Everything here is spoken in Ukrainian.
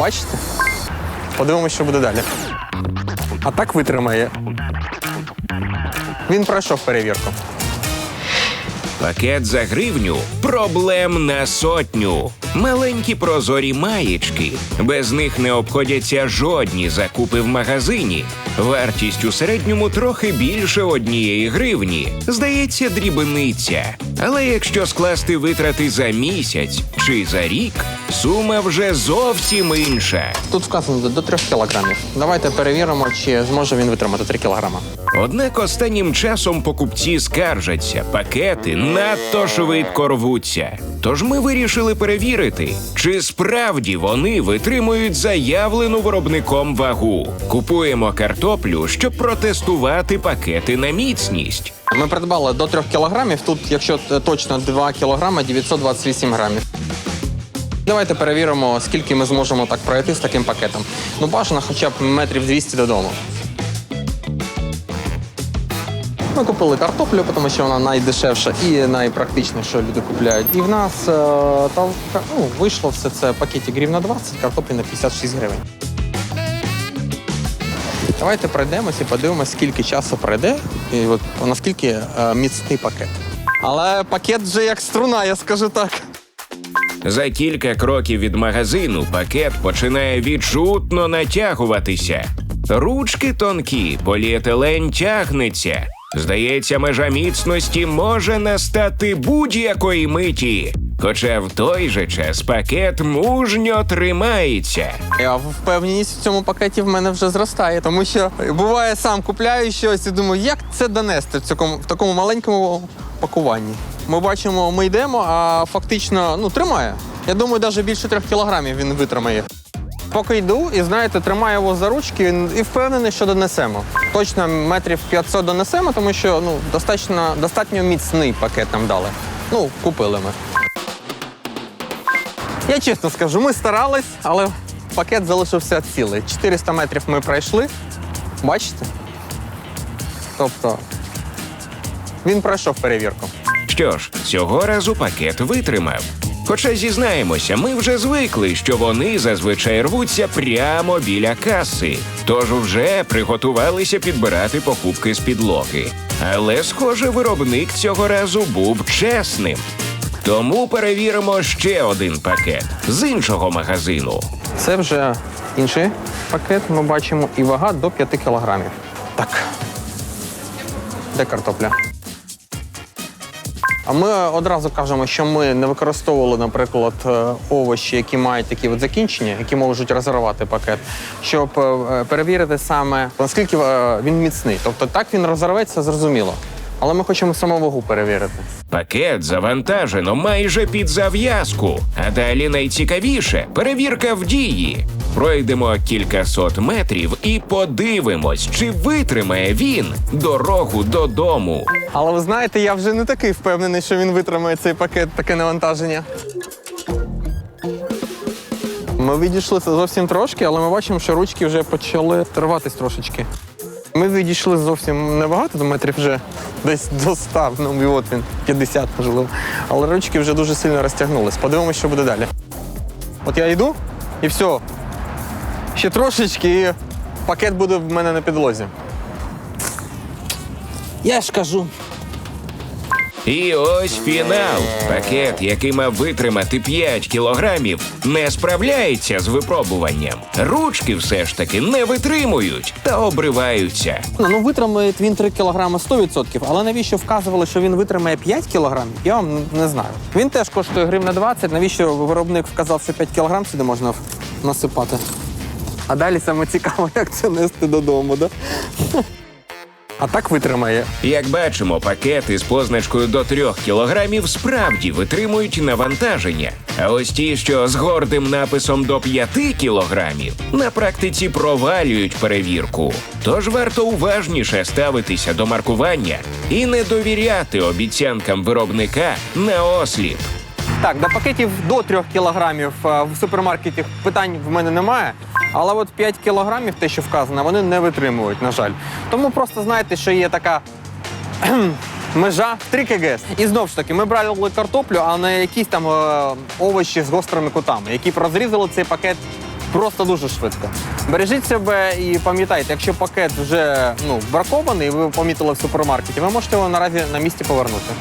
Бачите? Подивимося, що буде далі. А так витримає. Він пройшов перевірку. Пакет за гривню проблем на сотню. Маленькі прозорі маєчки. Без них не обходяться жодні закупи в магазині. Вартість у середньому трохи більше однієї гривні. Здається, дрібниця. Але якщо скласти витрати за місяць чи за рік, сума вже зовсім інша. Тут вказано до- 3 кілограмів. Давайте перевіримо, чи зможе він витримати 3 кілограми. Однак останнім часом покупці скаржаться, пакети надто швидко рвуться. Тож ми вирішили перевірити, чи справді вони витримують заявлену виробником вагу. Купуємо картоплю, щоб протестувати пакети на міцність. Ми придбали до 3 кілограмів. Тут, якщо точно 2 кілограми, 928 грамів. Давайте перевіримо, скільки ми зможемо так пройти з таким пакетом. Ну, бажано хоча б метрів 200 додому. Ми купили картоплю, тому що вона найдешевша і найпрактичніша, що люди купляють. І в нас е, та, ну, вийшло все це пакеті гривень на 20, картоплі на 56 гривень. Давайте пройдемося і подивимося, скільки часу пройде, і от наскільки е, міцний пакет. Але пакет вже як струна, я скажу так. За кілька кроків від магазину пакет починає відчутно натягуватися. Ручки тонкі, поліетилен тягнеться. Здається, межа міцності може настати будь-якої миті. Хоча в той же час пакет мужньо тримається. Я впевненість в цьому пакеті в мене вже зростає, тому що буває сам купляю щось і думаю, як це донести в такому, в такому маленькому пакуванні. Ми бачимо, ми йдемо, а фактично ну, тримає. Я думаю, навіть більше трьох кілограмів він витримає. Поки йду і знаєте, тримаю його за ручки і впевнений, що донесемо. Точно метрів 500 донесемо, тому що ну, достатньо, достатньо міцний пакет нам дали. Ну, купили ми. Я чесно скажу, ми старались, але пакет залишився цілий. 400 метрів ми пройшли. Бачите? Тобто він пройшов перевірку. Що ж, цього разу пакет витримав. Хоча зізнаємося, ми вже звикли, що вони зазвичай рвуться прямо біля каси, тож вже приготувалися підбирати покупки з підлоги. Але, схоже, виробник цього разу був чесним. Тому перевіримо ще один пакет з іншого магазину. Це вже інший пакет. Ми бачимо і вага до 5 кілограмів. Так. Де картопля? А ми одразу кажемо, що ми не використовували, наприклад, е, овочі, які мають такі от закінчення, які можуть розірвати пакет, щоб е, перевірити саме наскільки е, він міцний. Тобто так він розірветься, зрозуміло. Але ми хочемо саму вагу перевірити. Пакет завантажено майже під зав'язку. А далі найцікавіше перевірка в дії. Пройдемо кількасот метрів і подивимось, чи витримає він дорогу додому. Але ви знаєте, я вже не такий впевнений, що він витримає цей пакет, таке навантаження. Ми відійшли це зовсім трошки, але ми бачимо, що ручки вже почали рватись трошечки. Ми відійшли зовсім небагато, до метрів вже десь до 100, ну і от він, 50 можливо. Але ручки вже дуже сильно розтягнулись. Подивимося, що буде далі. От я йду і все. Ще трошечки, і пакет буде в мене на підлозі. Я ж кажу. І ось фінал. Пакет, який мав витримати 5 кілограмів, не справляється з випробуванням. Ручки все ж таки не витримують та обриваються. Ну, витримає він 3 кілограми 100%, але навіщо вказували, що він витримає 5 кілограмів, я вам не знаю. Він теж коштує гривна 20, навіщо виробник вказав, що 5 кілограм сюди можна насипати. А далі саме цікаво, як це нести додому, да? А так витримає. Як бачимо, пакети з позначкою до 3 кілограмів справді витримують навантаження. А ось ті, що з гордим написом до 5 кілограмів, на практиці провалюють перевірку. Тож варто уважніше ставитися до маркування і не довіряти обіцянкам виробника на осліп. Так, до пакетів до 3 кілограмів е, в супермаркеті питань в мене немає. Але от 5 кілограмів, те, що вказано, вони не витримують, на жаль. Тому просто знайте, що є така межа 3 кг. І знову ж таки, ми брали картоплю, а не якісь там е, овочі з гострими кутами, які розрізали цей пакет Просто дуже швидко. Бережіть себе і пам'ятайте, якщо пакет вже ну, бракований, ви помітили в супермаркеті, ви можете його наразі на місці повернути.